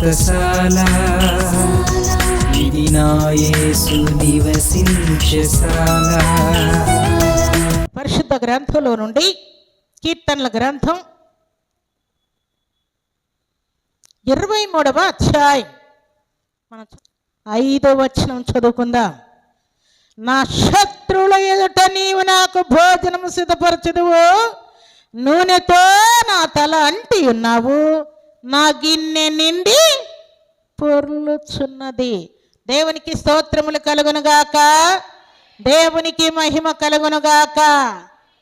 వ్రతశాల ఇది నివసించశాల పరిశుద్ధ గ్రంథంలో నుండి కీర్తనల గ్రంథం ఇరవై మూడవ అధ్యాయం. మనం ఐదో వచనం చదువుకుందాం. నా శత్రువుల ఎదుట నీవు నాకు భోజనము సిద్ధపరచదువు. నూనెతో నా తల అంటి ఉన్నావు. నా గిన్నె నిండి పొర్లుచున్నది. దేవునికి స్తోత్రములు కలుగునుగాక. దేవునికి మహిమ కలుగునుగాక.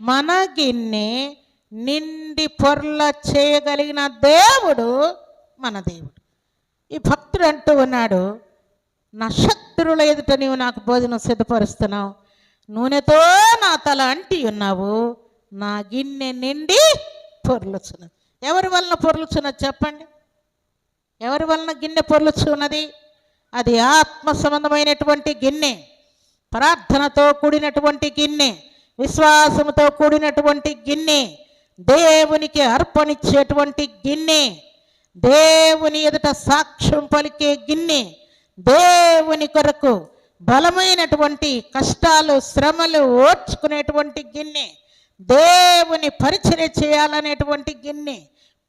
మన గిన్నె నిండి పొర్ల చేయగలిగిన దేవుడు మన దేవుడు. ఈ భక్తుడు అంటూ ఉన్నాడు నా శత్రువుల ఎదుట నీవు నాకు భోజనం సిద్ధపరుస్తున్నావు. నూనెతో నా తల అంటి ఉన్నావు. నా గిన్నె నిండి పొర్లుచున్నది. ఎవరి వలన పొర్లుచున్నది చెప్పండి? ఎవరి వలన గిన్నె పొర్లుచున్నది? అది ఆత్మ సంబంధమైనటువంటి గిన్నె ప్రార్థనతో కూడినటువంటి గిన్నె విశ్వాసముతో కూడినటువంటి గిన్నె దేవునికి అర్పణిచ్చేటువంటి గిన్నె దేవుని ఎదుట సాక్ష్యం పలికే గిన్నె దేవుని కొరకు బలమైనటువంటి కష్టాలు శ్రమలు ఓర్చుకునేటువంటి గిన్నె దేవుని పరిచయం చేయాలనేటువంటి గిన్నె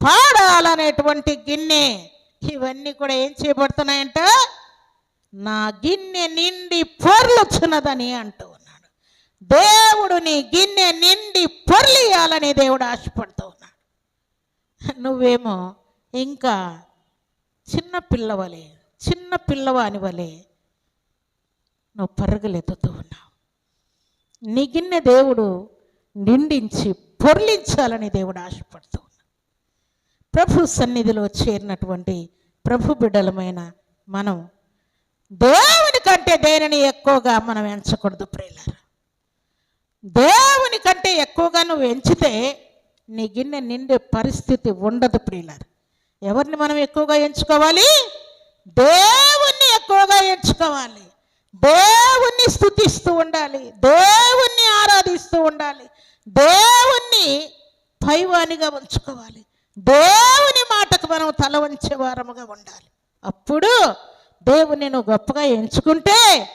పాడాలనేటువంటి గిన్నె. ఇవన్నీ కూడా ఏం చేయబడుతున్నాయంట నా గిన్నె నిండి పొర్లుచున్నదని అంటూ ఉన్నాడు. దేవుడు నీ గిన్నె నిండి పొర్లియాలని దేవుడు ఆశపడుతూ ఉన్నాడు. నువ్వేమో ఇంకా చిన్న పిల్లవలే చిన్న పిల్లవాని వలే నువ్వు పరుగులెత్తుతూ ఉన్నావు. నీ గిన్నె దేవుడు నిండించి పొర్లించాలని దేవుడు ఆశపడుతూ ప్రభు సన్నిధిలో చేరినటువంటి ప్రభు బిడ్డలమైన మనం దేవుని కంటే దేనిని ఎక్కువగా మనం ఎంచకూడదు ప్రియులారా? దేవుని కంటే ఎక్కువగా నువ్వు ఎంచితే నీ గిన్నె నిండే పరిస్థితి ఉండదు ప్రియులారా. ఎవరిని మనం ఎక్కువగా ఎంచుకోవాలి? దేవుణ్ణి ఎక్కువగా ఎంచుకోవాలి. దేవుణ్ణి స్థుతిస్తూ ఉండాలి. దేవుణ్ణి ఆరాధిస్తూ ఉండాలి. దేవుణ్ణి పైవానిగా ఉంచుకోవాలి. దేవుని మాటకు మనం తల వంచే వారముగా ఉండాలి. అప్పుడు దేవుని నువ్వు గొప్పగా ఎంచుకుంటే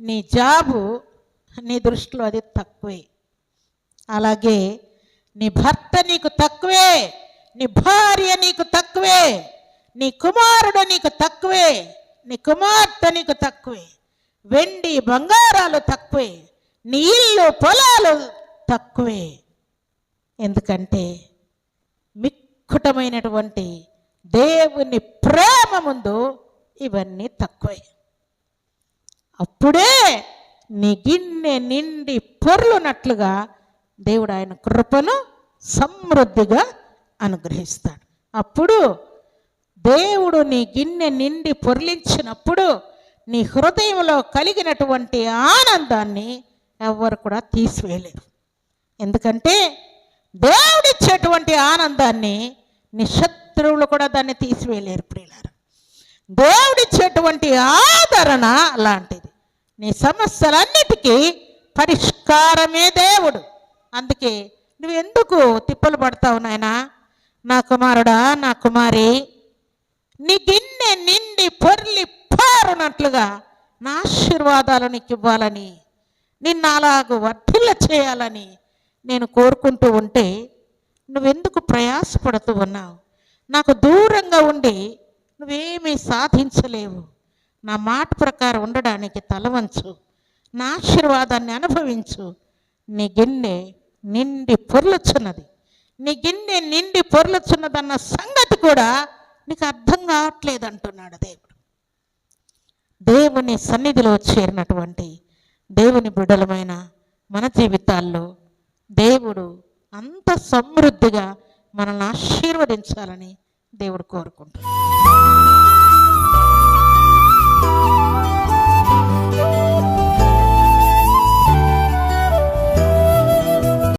నీ జాబు నీ దృష్టిలో అది తక్కువే. అలాగే నీ భర్త నీకు తక్కువే నీ భార్య నీకు తక్కువే నీ కుమారుడు నీకు తక్కువే నీ కుమార్తె నీకు తక్కువే వెండి బంగారాలు తక్కువే నీ ఇల్లు పొలాలు తక్కువే. ఎందుకంటే కుటమైనటువంటి దేవుని ప్రేమ ముందు ఇవన్నీ తక్కువే. అప్పుడే నీ గిన్నె నిండి పొర్లునట్లుగా దేవుడు ఆయన కృపను సమృద్ధిగా అనుగ్రహిస్తాడు. అప్పుడు దేవుడు నీ గిన్నె నిండి పొర్లించినప్పుడు నీ హృదయంలో కలిగినటువంటి ఆనందాన్ని ఎవ్వరు కూడా తీసివేయలేరు. ఎందుకంటే దేవుడిచ్చేటువంటి ఆనందాన్ని నీ శత్రువులు కూడా దాన్ని తీసివేయలేరు ప్రియులారు. దేవుడిచ్చేటువంటి ఆదరణ అలాంటిది. నీ సమస్యలన్నిటికీ పరిష్కారమే దేవుడు. అందుకే నువ్వు ఎందుకు తిప్పలు పడతావు నాయనా? నా కుమారుడా నా కుమారి నీ గిన్నె నిండి పొర్లి పారునట్లుగా నా ఆశీర్వాదాలు నీకు ఇవ్వాలని నిన్ను అలాగ వర్ధిల్ల చేయాలని నేను కోరుకుంటూ ఉంటే నువ్వెందుకు ప్రయాసపడుతూ ఉన్నావు? నాకు దూరంగా ఉండి నువ్వేమీ సాధించలేవు. నా మాట ప్రకారం ఉండడానికి తలవంచు నా ఆశీర్వాదాన్ని అనుభవించు. నీ గిన్నె నిండి పొర్లుచున్నది. నీ గిన్నె నిండి పొర్లుచున్నదన్న సంగతి కూడా నీకు అర్థం కావట్లేదు అంటున్నాడు దేవుడు. దేవుని సన్నిధిలో చేరినటువంటి దేవుని బిడలమైన మన జీవితాల్లో దేవుడు అంత సమృద్ధిగా మనల్ని ఆశీర్వదించాలని దేవుడు కోరుకుంటున్నాడు.